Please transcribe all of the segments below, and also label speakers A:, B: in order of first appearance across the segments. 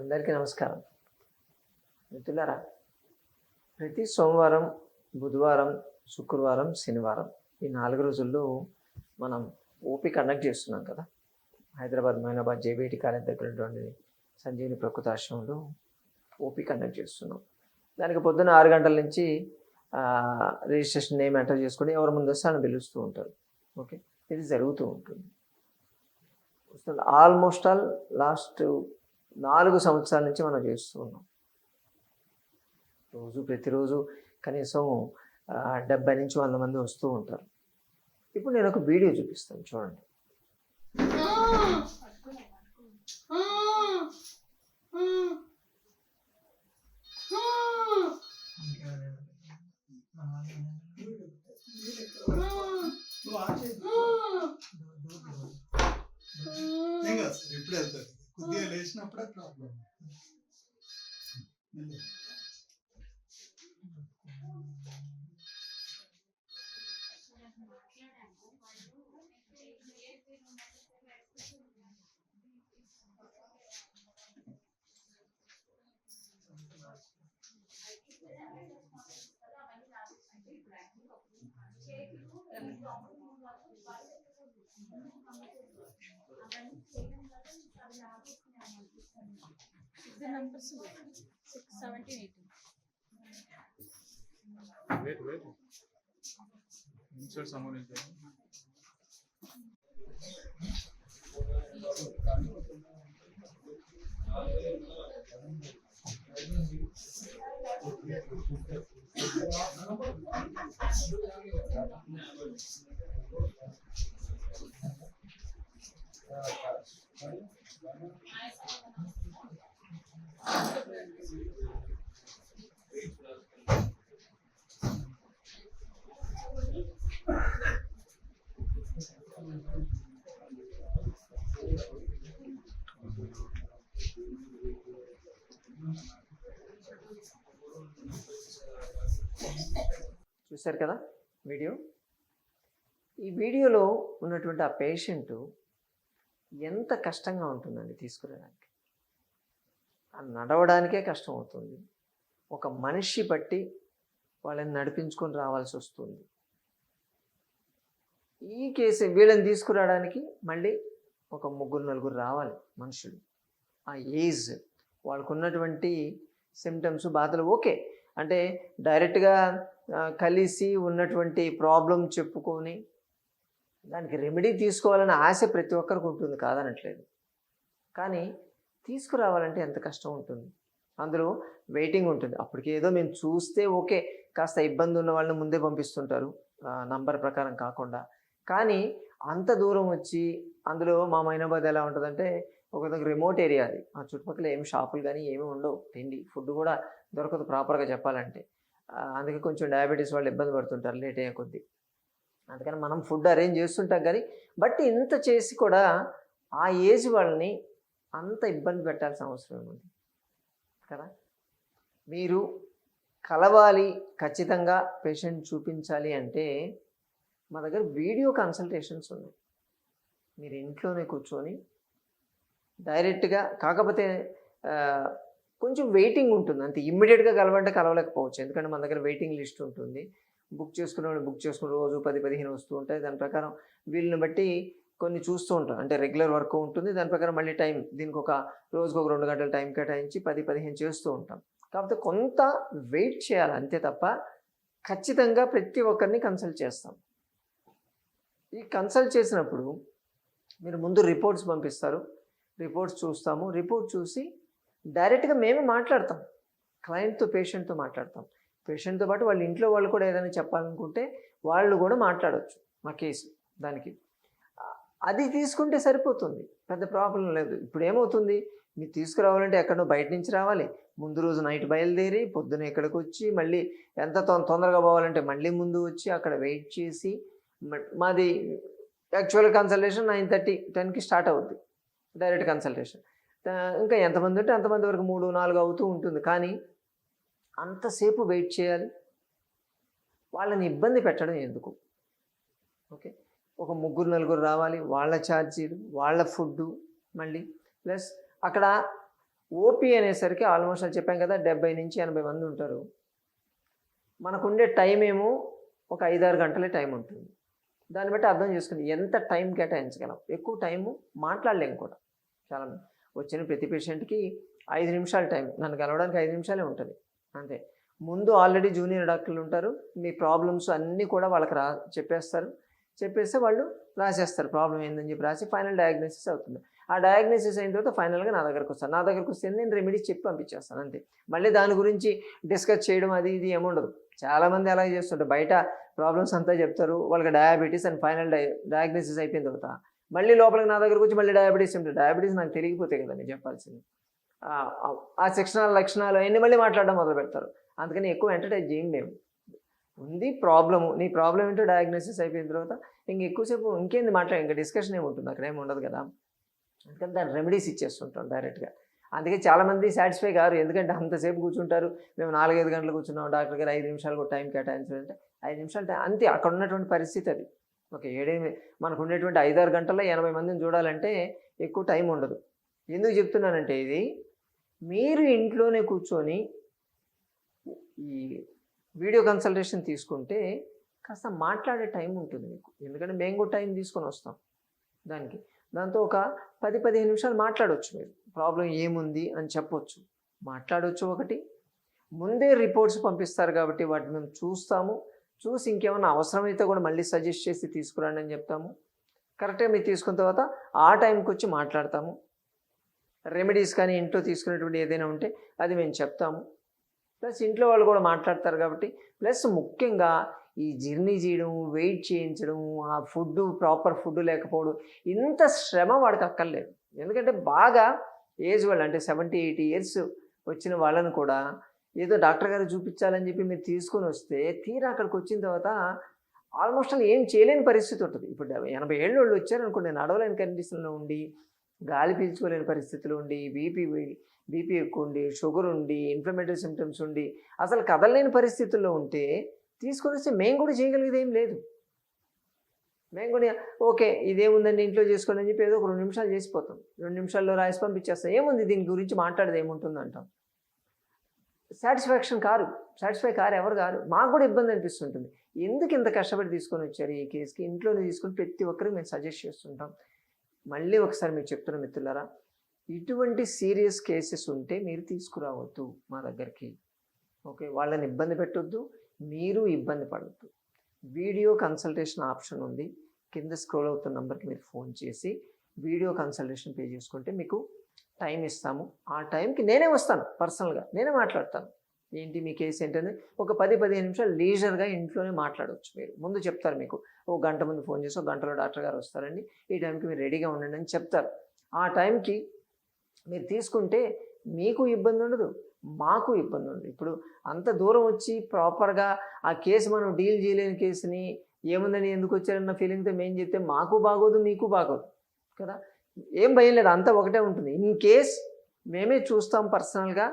A: అందరికీ నమస్కారం. మిత్రులారా ప్రతి సోమవారం బుధవారం శుక్రవారం శనివారం ఈ నాలుగు రోజుల్లో మనం ఓపీ కండక్ట్ చేస్తున్నాం కదా. హైదరాబాద్ మైనాబాద్ జేబీటీ కాలేజ్ దగ్గర ఉన్నటువంటి సంజీవిని ప్రకృతాశ్రమంలో ఓపీ కండక్ట్ చేస్తున్నాం. దానికి పొద్దున్న ఆరు గంటల నుంచి రిజిస్ట్రేషన్ నేమ్ ఎంటర్ చేసుకొని ఎవరు ముందు వస్తే అని పిలుస్తూ ఉంటారు. ఓకే? ఇది జరుగుతూ ఉంటుంది. ఆల్మోస్ట్ ఆల్ లాస్ట్ నాలుగు సంవత్సరాల నుంచి మనం చేస్తూ ఉన్నాం. రోజు ప్రతిరోజు కనీసం డెబ్బై నుంచి వంద మంది వస్తూ ఉంటారు. ఇప్పుడు నేను ఒక వీడియో చూపిస్తాను చూడండి.
B: లేచినప్పుడే problem
C: The numbers six, seventeen, eighteen.
D: Wait, wait. Insert someone in there.
A: చూశారు కదా వీడియో? ఈ వీడియోలో ఉన్నటువంటి ఆ పేషెంట్ ఎంత కష్టంగా ఉంటుందండి తీసుకురావడానికి? నడవడానికే కష్టం అవుతుంది. ఒక మనిషి బట్టి వాళ్ళని నడిపించుకొని రావాల్సి వస్తుంది. ఈ కేసు వీళ్ళని తీసుకురావడానికి మళ్ళీ ఒక ముగ్గురు నలుగురు రావాలి మనుషులు. ఆ ఏజ్ వాళ్ళకు ఉన్నటువంటి సిమ్టమ్స్ బాధలు ఓకే. అంటే డైరెక్ట్గా కలిసి ఉన్నటువంటి ప్రాబ్లం చెప్పుకొని దానికి రెమెడీ తీసుకోవాలని ఆశ ప్రతి ఒక్కరికి ఉంటుంది కాదనట్లేదు. కానీ తీసుకురావాలంటే ఎంత కష్టం ఉంటుంది? అందులో వెయిటింగ్ ఉంటుంది. అప్పటికి ఏదో మేము చూస్తే ఓకే కాస్త ఇబ్బంది ఉన్న వాళ్ళని ముందే పంపిస్తుంటారు. నంబర్ ప్రకారం కాకుండా. కానీ అంత దూరం వచ్చి అందులో మా మైనాబాద్ ఎలా ఉంటుందంటే ఒక రిమోట్ ఏరియా అది. ఆ చుట్టుపక్కల ఏం షాపులు కానీ ఏమీ ఉండవు. తిండి ఫుడ్ కూడా దొరకదు ప్రాపర్గా చెప్పాలంటే. అందుకే కొంచెం డయాబెటీస్ వాళ్ళు ఇబ్బంది పడుతుంటారు లేట్ అయ్యే కొద్దీ. అందుకని మనం ఫుడ్ అరేంజ్ చేస్తుంటాం కానీ బట్ ఇంత చేసి కూడా ఆ ఏజ్ వాళ్ళని అంత ఇబ్బంది పెట్టాల్సిన అవసరం ఉంది. కదా? మీరు కలవాలి ఖచ్చితంగా పేషెంట్ చూపించాలి అంటే మా దగ్గర వీడియో కన్సల్టేషన్స్ ఉన్నాయి. మీరు ఇంట్లోనే కూర్చొని డైరెక్ట్గా కాకపోతే కొంచెం వెయిటింగ్ ఉంటుంది. అంతే ఇమ్మీడియట్గా కలవంటే కలవలేకపోవచ్చు. ఎందుకంటే మన దగ్గర వెయిటింగ్ లిస్ట్ ఉంటుంది. బుక్ చేసుకునే వాళ్ళు బుక్ చేసుకుని రోజు పది పదిహేను వస్తూ ఉంటాయి. దాని ప్రకారం వీళ్ళని బట్టి కొన్ని చూస్తూ ఉంటాం. అంటే రెగ్యులర్ వర్క్ ఉంటుంది. దాని ప్రకారం మళ్ళీ టైం దీనికి ఒక రోజుకు ఒక రెండు గంటల టైం కేటాయించి పది పదిహేను చేస్తూ ఉంటాం. కాకపోతే కొంత వెయిట్ చేయాలి. అంతే తప్ప ఖచ్చితంగా ప్రతి ఒక్కరిని కన్సల్ట్ చేస్తాం. ఈ కన్సల్ట్ చేసినప్పుడు మీరు ముందు రిపోర్ట్స్ పంపిస్తారు. రిపోర్ట్స్ చూస్తాము. రిపోర్ట్ చూసి డైరెక్ట్గా మేము మాట్లాడతాం. క్లయింట్తో పేషెంట్తో మాట్లాడతాం. పేషెంట్తో పాటు వాళ్ళ ఇంట్లో వాళ్ళు కూడా ఏదైనా చెప్పాలనుకుంటే వాళ్ళు కూడా మాట్లాడవచ్చు మా కేసు దానికి. అది తీసుకుంటే సరిపోతుంది. పెద్ద ప్రాబ్లం లేదు. ఇప్పుడు ఏమవుతుంది? మీరు తీసుకురావాలంటే ఎక్కడో బయట నుంచి రావాలి. ముందు రోజు నైట్ బయలుదేరి పొద్దున ఇక్కడికి వచ్చి మళ్ళీ ఎంత తొం- తొందరగా పోవాలంటే మళ్ళీ ముందు వచ్చి అక్కడ వెయిట్ చేసి మాది యాక్చువల్ కన్సల్టేషన్ నైన్ థర్టీ టెన్కి స్టార్ట్ అవుద్ది. Direct consultation. ఇంకా ఎంతమంది ఉంటే అంతమంది వరకు మూడు నాలుగు అవుతూ ఉంటుంది. కానీ అంతసేపు వెయిట్ చేయాలి. వాళ్ళని ఇబ్బంది పెట్టడం ఎందుకు? ఓకే. ఒక ముగ్గురు నలుగురు రావాలి. వాళ్ళ ఛార్జీలు వాళ్ళ ఫుడ్ మళ్ళీ. ప్లస్ అక్కడ ఓపీ అనేసరికి ఆల్మోస్ట్ అని చెప్పాం కదా డెబ్బై నుంచి ఎనభై మంది ఉంటారు. మనకుండే టైం ఏమో ఒక ఐదారు గంటలే టైం ఉంటుంది. దాన్ని బట్టి అర్థం చేసుకుని ఎంత టైం కేటాయించగలం? ఎక్కువ టైము మాట్లాడలేము కూడా. చాలా వచ్చిన ప్రతి పేషెంట్కి ఐదు నిమిషాల టైం నన్ను కలవడానికి ఐదు నిమిషాలే ఉంటుంది. అంతే. ముందు ఆల్రెడీ జూనియర్ డాక్టర్లు ఉంటారు. మీ ప్రాబ్లమ్స్ అన్నీ కూడా వాళ్ళకి రా చెప్పేస్తారు. చెప్పేస్తే వాళ్ళు రాసేస్తారు. ప్రాబ్లం ఏందని చెప్పి రాసి ఫైనల్ డయాగ్నోసిస్ అవుతుంది. ఆ డయాగ్నోసిస్ అయిన తర్వాత ఫైనల్గా నా దగ్గరకు వస్తాను నా దగ్గరకు వస్తే నేను రెమెడీస్ చెప్పి పంపించేస్తాను. అంతే. మళ్ళీ దాని గురించి డిస్కస్ చేయడం అది ఇది ఏముండదు చాలామంది అలాగే చేస్తుంటారు. బయట ప్రాబ్లమ్స్ అంతా చెప్తారు. వాళ్ళకి డయాబెటీస్ అండ్ ఫైనల్ డై డయాగ్నోసిస్ అయిపోయిన తర్వాత మళ్ళీ లోపలికి నా దగ్గరకు వచ్చి మళ్ళీ డయాబెటీస్ ఉంటుంది డయాబెటీస్ నాకు తెలియకపోతే కదా నేను చెప్పాల్సింది. ఆ- శిక్షణాల లక్షణాలు అవన్నీ మళ్ళీ మాట్లాడడం మొదలు పెడతారు. అందుకని ఎక్కువ ఎంటర్టైన్ చేయం మేము. ఉంది ప్రాబ్లము నీ ప్రాబ్లం ఏంటో డయాగ్నోసిస్ అయిపోయిన తర్వాత ఇంక ఎక్కువసేపు ఇంకేంది మాట్లాడ ఇంకా డిస్కషన్ ఏమి ఉంటుంది? అక్కడ ఏమి ఉండదు కదా? అందుకని దాని రెమెడీస్ ఇచ్చేస్తుంటాం డైరెక్ట్గా అందుకే చాలామంది సాటిస్ఫై కారు. ఎందుకంటే అంతసేపు కూర్చుంటారు. మేము నాలుగైదు గంటలు కూర్చున్నాం. డాక్టర్ గారు ఐదు నిమిషాలు కూడా టైం కేటాయించాలంటే ఐదు నిమిషాలు టైం అంతే. అక్కడ ఉన్నటువంటి పరిస్థితి అది. ఓకే ఏడే మనకు ఉండేటువంటి ఐదారు గంటల్లో ఎనభై మందిని చూడాలంటే ఎక్కువ టైం ఉండదు. ఎందుకు చెప్తున్నానంటే ఇది మీరు ఇంట్లోనే కూర్చొని ఈ వీడియో కన్సల్టేషన్ తీసుకుంటే కాస్త మాట్లాడే టైం ఉంటుంది మీకు. ఎందుకంటే మేము కూడా టైం తీసుకొని వస్తాం దానికి. దాంతో ఒక పది పదిహేను నిమిషాలు మాట్లాడవచ్చు మీరు. ప్రాబ్లం ఏముంది అని చెప్పొచ్చు. మాట్లాడవచ్చు ఒకటి. ముందే రిపోర్ట్స్ పంపిస్తారు కాబట్టి వాటిని మేము చూస్తాము. చూసి ఇంకేమైనా అవసరమైతే కూడా మళ్ళీ సజెస్ట్ చేసి తీసుకురండి అని చెప్తాము. కరెక్ట్గా మీరు తీసుకున్న తర్వాత ఆ టైంకి వచ్చి మాట్లాడతాము. రెమెడీస్ కానీ ఇంట్లో తీసుకునేటువంటి ఏదైనా ఉంటే అది మేము చెప్తాము. ప్లస్ ఇంట్లో వాళ్ళు కూడా మాట్లాడతారు కాబట్టి ప్లస్ ముఖ్యంగా ఈ జర్నీ చేయడం వెయిట్ చేయించడం ఆ ఫుడ్ ప్రాపర్ ఫుడ్ లేకపోవడం ఇంత శ్రమ వాడికి అక్కర్లేదు ఎందుకంటే బాగా ఏజ్ వాళ్ళు అంటే సెవెంటీ ఎయిటీ ఇయర్స్ వచ్చిన వాళ్ళని కూడా ఏదో డాక్టర్ గారు చూపించాలని చెప్పి మీరు తీసుకొని వస్తే తీరా అక్కడికి వచ్చిన తర్వాత ఆల్మోస్ట్ అసలు ఏం చేయలేని పరిస్థితి ఉంటుంది. ఇప్పుడు ఎనభై ఏళ్ళు వాళ్ళు వచ్చారనుకోండి నడవలేని కండిషన్లో ఉండి గాలి పీల్చుకోలేని పరిస్థితిలో ఉండి బీపీ బీపీ ఎక్కువ ఉండి షుగర్ ఉండి ఇన్ఫ్లమేటరీ సిమ్టమ్స్ ఉండి అసలు కదలలేని పరిస్థితుల్లో ఉంటే తీసుకొని వస్తే మేము కూడా చేయగలిగేది ఏం లేదు. మేము కూడా ఓకే ఇదేముందండి ఇంట్లో చేసుకోండి అని చెప్పి ఏదో ఒక రెండు నిమిషాలు చేసిపోతాం. రెండు నిమిషాల్లో రాసి పంపించేస్తాం. ఏముంది దీని గురించి మాట్లాడేది ఏముంటుంది అంటాం. సాటిస్ఫాక్షన్ కారు సాటిస్ఫై కారు ఎవరు కారు? మాకు కూడా ఇబ్బంది అనిపిస్తుంటుంది. ఎందుకు ఇంత కష్టపడి తీసుకొని వచ్చారు ఈ కేసుకి? ఇంట్లోనే తీసుకొని ప్రతి ఒక్కరికి మేము సజెస్ట్ చేస్తుంటాం. మళ్ళీ ఒకసారి మీకు చెప్తున్న మిత్రులారా ఇటువంటి సీరియస్ కేసెస్ ఉంటే మీరు తీసుకురావద్దు మా దగ్గరికి. ఓకే వాళ్ళని ఇబ్బంది పెట్టొద్దు మీరు ఇబ్బంది పడద్దు. వీడియో కన్సల్టేషన్ ఆప్షన్ ఉంది. కింద స్క్రోల్ అవుతున్న నెంబర్కి మీరు ఫోన్ చేసి వీడియో కన్సల్టేషన్ పే చేసుకుంటే మీకు టైం ఇస్తాము. ఆ టైంకి నేనే వస్తాను పర్సనల్గా. నేనే మాట్లాడతాను. ఏంటి మీ కేసు ఏంటని? ఒక పది పదిహేను నిమిషాలు లీజర్గా ఇంట్లోనే మాట్లాడవచ్చు మీరు. ముందు చెప్తారు మీకు. ఒక గంట ముందు ఫోన్ చేసి ఒక గంటలో డాక్టర్ గారు వస్తారండి. ఈ టైంకి మీరు రెడీగా ఉండండి అని చెప్తారు. ఆ టైంకి మీరు తీసుకుంటే మీకు ఇబ్బంది ఉండదు మాకు ఇబ్బంది ఉండదు. ఇప్పుడు అంత దూరం వచ్చి ప్రాపర్గా ఆ కేసు మనం డీల్ చేయలేని కేసుని ఏముందని ఎందుకు వచ్చారన్న ఫీలింగ్తో మేము చెప్తే మాకు బాగోదు మీకు బాగోదు. కదా? ఏం భయం లేదు అంతా ఒకటే ఉంటుంది. ఇన్ కేస్ మేమే చూస్తాం పర్సనల్గా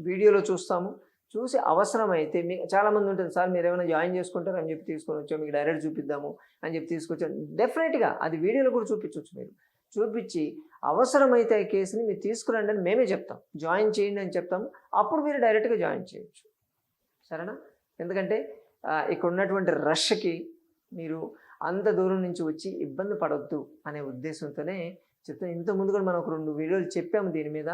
A: వీడియోలో చూస్తాము. చూసి అవసరమైతే మీ చాలామంది ఉంటుంది సార్ మీరు ఏమైనా జాయిన్ చేసుకుంటారు? అని చెప్పి తీసుకొని వచ్చాము మీకు డైరెక్ట్ చూపిద్దాము అని చెప్పి తీసుకొచ్చాం డెఫినెట్గా అది వీడియోలో కూడా చూపించవచ్చు మీరు. చూపించి అవసరమైతే ఆ కేసుని మీరు తీసుకురండి అని మేమే చెప్తాం. జాయిన్ చేయండి అని చెప్తాము. అప్పుడు మీరు డైరెక్ట్గా జాయిన్ చేయొచ్చు. సరేనా? ఎందుకంటే ఇక్కడ ఉన్నటువంటి రష్కి మీరు అంత దూరం నుంచి వచ్చి ఇబ్బంది పడవద్దు అనే ఉద్దేశంతోనే చెప్తాను ఇంత ముందు కూడా మనం ఒక రెండు వీడియోలు చెప్పాము దీని మీద.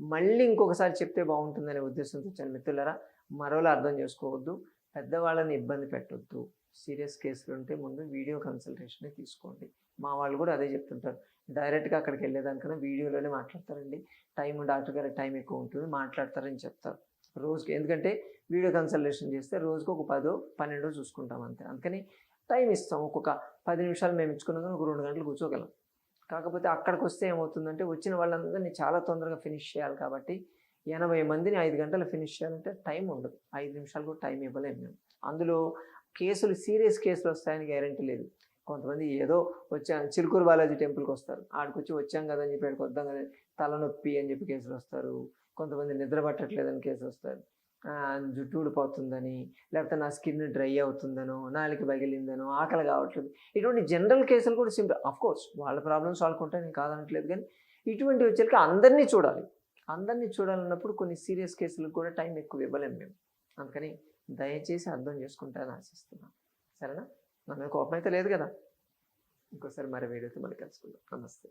A: మళ్ళీ ఇంకొకసారి చెప్తే బాగుంటుందనే ఉద్దేశంతో వచ్చాను. మిత్రులరా మరోలా అర్థం చేసుకోవద్దు. పెద్దవాళ్ళని ఇబ్బంది పెట్టొద్దు. సీరియస్ కేసులు ఉంటే ముందు వీడియో కన్సల్టేషనే తీసుకోండి. మా వాళ్ళు కూడా అదే చెప్తుంటారు. డైరెక్ట్గా అక్కడికి వెళ్ళేదానికన్నా వీడియోలోనే మాట్లాడతారండి. టైం డాక్టర్ గారి టైం ఎక్కువ ఉంటుంది. మాట్లాడతారని చెప్తారు. రోజుకి ఎందుకంటే వీడియో కన్సల్టేషన్ చేస్తే రోజుకు ఒక పదో పన్నెండో చూసుకుంటాం అంతే. అందుకని టైం ఇస్తాం. ఒక్కొక్క పది నిమిషాలు మేము ఇచ్చుకున్నాం కానీ ఒక రెండు గంటలు కూర్చోగలం. కాకపోతే అక్కడికి వస్తే ఏమవుతుందంటే వచ్చిన వాళ్ళందరినీ చాలా తొందరగా ఫినిష్ చేయాలి కాబట్టి ఎనభై మందిని ఐదు గంటలు ఫినిష్ చేయాలంటే టైం ఉండదు. ఐదు నిమిషాలు కూడా టైం ఇవ్వలేము మేము. అందులో కేసులు సీరియస్ కేసులు వస్తాయని గ్యారంటీ లేదు. కొంతమంది ఏదో వచ్చా చిలుకూరు బాలాజీ టెంపుల్కి వస్తారు. ఆడికొచ్చి వచ్చాం కదా అని చెప్పి ఆడికి వద్దాం కదా తలనొప్పి అని చెప్పి కేసులు వస్తారు. కొంతమంది నిద్ర పట్టట్లేదని కేసులు వస్తారు. జుట్టు ఊడిపోతుందని లేకపోతే నా స్కిన్ డ్రై అవుతుందనో నాలుగు పగిలిందనో ఆకలి కావట్లేదు. ఇటువంటి జనరల్ కేసులు కూడా సింపుల్. అఫ్ కోర్స్ వాళ్ళ ప్రాబ్లమ్స్ వాళ్ళకుంటే నేను కాదనట్లేదు కానీ ఇటువంటి వచ్చేసరికి అందరినీ చూడాలి. అందరినీ చూడాలన్నప్పుడు కొన్ని సీరియస్ కేసులకు కూడా టైం ఎక్కువ ఇవ్వలేము మేము. అందుకని దయచేసి అర్థం చేసుకుంటారని ఆశిస్తున్నాను. సరేనా? నా మీద కోపం అయితే లేదు కదా? ఇంకోసారి మరి వీడియోతో మళ్ళీ కలుసుకుందాం. నమస్తే.